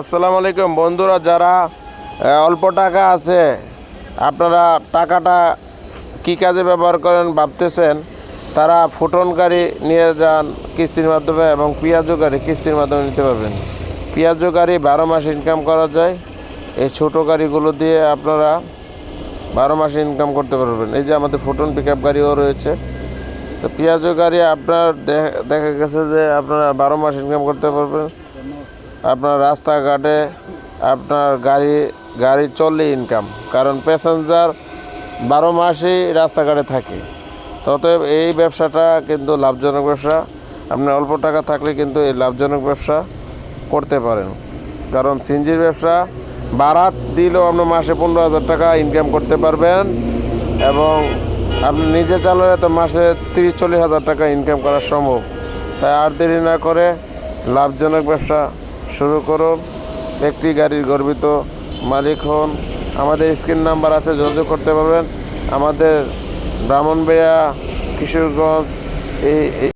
আসসালামু আলাইকুম। বন্ধুরা, যারা অল্প টাকা আছে, আপনারা টাকাটা কি কাজে ব্যবহার করেন ভাবতেছেন, তারা ফুটন গাড়ি নিয়ে যান কিস্তির মাধ্যমে এবং পেঁয়াজু গাড়ি কিস্তির মাধ্যমে নিতে পারবেন। পেঁয়াজু গাড়ি বারো মাস ইনকাম করা যায়। এই ছোটো গাড়িগুলো দিয়ে আপনারা বারো মাস ইনকাম করতে পারবেন। এই যে আমাদের ফুটন পিক আপ গাড়িও রয়েছে। তো পেঁয়াজু গাড়ি আপনার দেখা গেছে যে আপনারা বারো মাস ইনকাম করতে পারবেন। আপনার রাস্তাঘাটে আপনার গাড়ি গাড়ি চললে ইনকাম কারণ প্যাসেঞ্জার বারো মাসই রাস্তাঘাটে থাকে। ততএব এই ব্যবসাটা কিন্তু লাভজনক ব্যবসা। আপনার অল্প টাকা থাকলে কিন্তু এই লাভজনক ব্যবসা করতে পারেন। কারণ সিনজির ব্যবসা বারাত দিলেও আপনি মাসে পনেরো হাজার টাকা ইনকাম করতে পারবেন এবং আপনি নিজে চালালে তো মাসে তিরিশ, চল্লিশ হাজার টাকা ইনকাম করা সম্ভব। তাই আর দেরি না করে লাভজনক ব্যবসা শুরু করুন একটি গাড়ির গর্বিত মালিক হন। আমাদের স্ক্রিন নাম্বার আছে, যোগাযোগ করতে পারবেন। আমাদের ব্রাহ্মণবেড়া কিশোরগঞ্জ এই